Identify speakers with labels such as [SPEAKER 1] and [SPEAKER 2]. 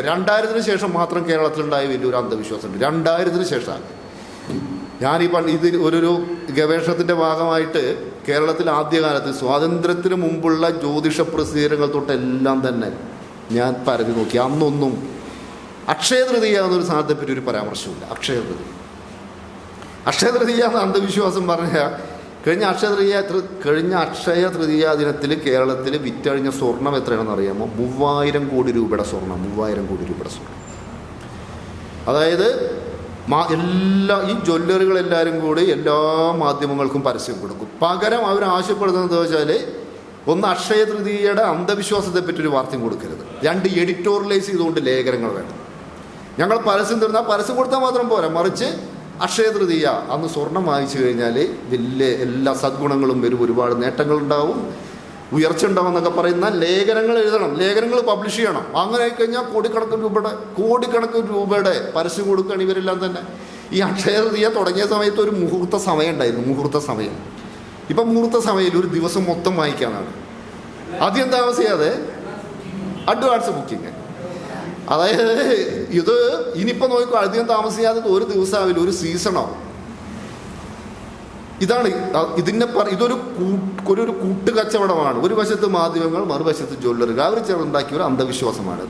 [SPEAKER 1] രണ്ടായിരത്തിന് ശേഷം മാത്രം കേരളത്തിലുണ്ടായ വലിയൊരു അന്ധവിശ്വാസമുണ്ട്. രണ്ടായിരത്തിന് ശേഷമാണ്. ഈ പണ്ട് ഇതിൽ ഒരു ഗവേഷണത്തിന്റെ ഭാഗമായിട്ട് കേരളത്തിൽ ആദ്യകാലത്ത് സ്വാതന്ത്ര്യത്തിന് മുമ്പുള്ള ജ്യോതിഷ പ്രസിദ്ധീകരണങ്ങൾ തൊട്ടെല്ലാം തന്നെ ഞാൻ പരതി നോക്കി. അന്നൊന്നും അക്ഷയതൃതീയ എന്നൊരു സാധനത്തെപ്പറ്റി ഒരു പരാമർശമില്ല അക്ഷയതൃതി അക്ഷയതൃതീയ അക്ഷയ എന്ന അന്ധവിശ്വാസം പറഞ്ഞ കഴിഞ്ഞ അക്ഷയ തൃതീയ കഴിഞ്ഞ അക്ഷയ തൃതീയ ദിനത്തിൽ കേരളത്തിൽ വിറ്റഴിഞ്ഞ സ്വർണം എത്രയാണെന്ന് അറിയാമോ? മൂവായിരം കോടി രൂപയുടെ സ്വർണം മൂവായിരം കോടി രൂപയുടെ സ്വർണം. അതായത് മാ- എല്ലാ ഈ ജ്വല്ലറികളെല്ലാവരും കൂടി എല്ലാ മാധ്യമങ്ങൾക്കും പരസ്യം കൊടുക്കും. പകരം അവർ ആവശ്യപ്പെടുന്നത് വെച്ചാൽ ഒന്ന് അക്ഷയ തൃതീയയുടെ അന്ധവിശ്വാസത്തെ പറ്റി ഒരു വാർത്തയും കൊടുക്കരുത്. രണ്ട് എഡിറ്റോറിയലൈസ് ചെയ്തുകൊണ്ട് ലേഖനങ്ങൾ വേണം. ഞങ്ങൾ പരസ്യം തരുന്ന പരസ്യം കൊടുത്താൽ മാത്രം പോരാ. മറിച്ച് അക്ഷയ തൃതീയ അന്ന് സ്വർണം വാങ്ങിച്ചു കഴിഞ്ഞാൽ വലിയ എല്ലാ സദ്ഗുണങ്ങളും വരും ഒരുപാട് നേട്ടങ്ങളുണ്ടാവും. ഉയർച്ച ഉണ്ടാവും എന്നൊക്കെ പറയുന്ന ലേഖനങ്ങൾ എഴുതണം. ലേഖനങ്ങൾ പബ്ലിഷ് ചെയ്യണം. അങ്ങനെ ആയിക്കഴിഞ്ഞാൽ കോടിക്കണക്കിന് രൂപയുടെ കോടിക്കണക്കിന് രൂപയുടെ പരസ്യം കൊടുക്കുകയാണ് ഇവരെല്ലാം തന്നെ. ഈ അക്ഷയ തൃതീയ തുടങ്ങിയ സമയത്ത് ഒരു മുഹൂർത്ത സമയം ഉണ്ടായിരുന്നു. മുഹൂർത്ത സമയം. ഇപ്പം മുഹൂർത്ത സമയത്തിൽ ഒരു ദിവസം മൊത്തം വായിക്കാനാണ് ആദ്യം താമസിയാതെ അഡ്വാൻസ് ബുക്കിംഗ് അതായത് ഇത് ഇനിയിപ്പോൾ നോക്കിക്കോ അധികം താമസിയാതെ ഒരു ദിവസമാവില്ല ഒരു സീസണോ ഇതാണ് ഇതിനെ പറ ഇതൊരു ഒരു കൂട്ടുകച്ചവടമാണ്. ഒരു വശത്ത് മാധ്യമങ്ങൾ മറുവശത്ത് ജ്വല്ലറികൾ. അവർ ചേർന്നുണ്ടാക്കിയ ഒരു അന്ധവിശ്വാസമാണ്.